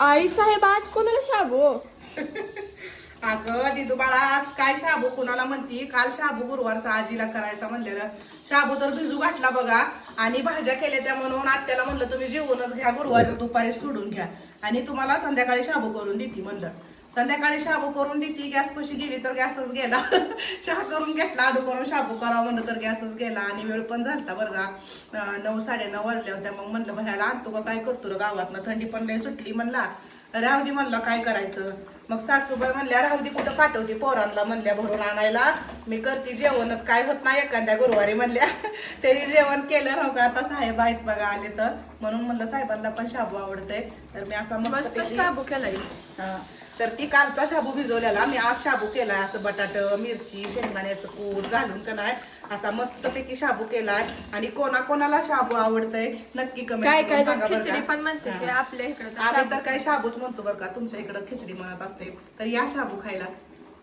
आई साहेब आज कोणाला शाबू? अगं दिदू बाळा आज काय शाबू? कुणाला म्हणती? काल शाबू गुरुवारचा आजीला करायचा म्हणलेलं. शाबू तर भिजू घातला बघा. आणि भाज्या केल्या त्या म्हणून आत्याला म्हणलं तुम्ही जेवूनच घ्या गुरुवारी दुपारी सोडून घ्या. आणि तुम्हाला संध्याकाळी शाबू करून देते म्हणलं. संध्याकाळी शाबू करून देते गॅस पशी गेली तर गॅसच गेला. चहा करून घेतला आधू करून शाबू करावं म्हणलं तर गॅसच गेला. आणि वेळ पण झालता बरं का. नऊ साडेनऊ वाजल्या होत्या. मग म्हणलं भयाला आणतो का? काय करतो रे गावातनं? थंडी पण लय सुटली म्हणला. राहू म्हणलं काय करायचं? मग सासूबाई म्हणल्या राहू कुठं पाठवते पोरांना? म्हणल्या भरून आणायला. मी करते जेवणच. काय होत नाही एखाद्या गुरुवारी म्हणल्या. त्यांनी जेवण केलं हो का? आता साहेब आहेत बघा आले तर. म्हणून म्हणलं साहेबांना पण शाबू आवडतंय. तर मी असा मस्त शाबू केलाय. तर ती कालचा शाबू भिजवलेला. मी आज शाबू केलाय असं बटाट मिरची शेंगदाण्याचं कूट घालून का नाही असा मस्तपैकी शाबू केलाय. आणि कोणा कोणाला शाबू आवडतंय नक्की कमेंट काय काय खिचडी. पण म्हणते की. आपल्या इकडे आम्ही तर काय शाबूच म्हणतो बरं का तुमच्या इकडं खिचडी म्हणत असते. तर या शाबू खायला.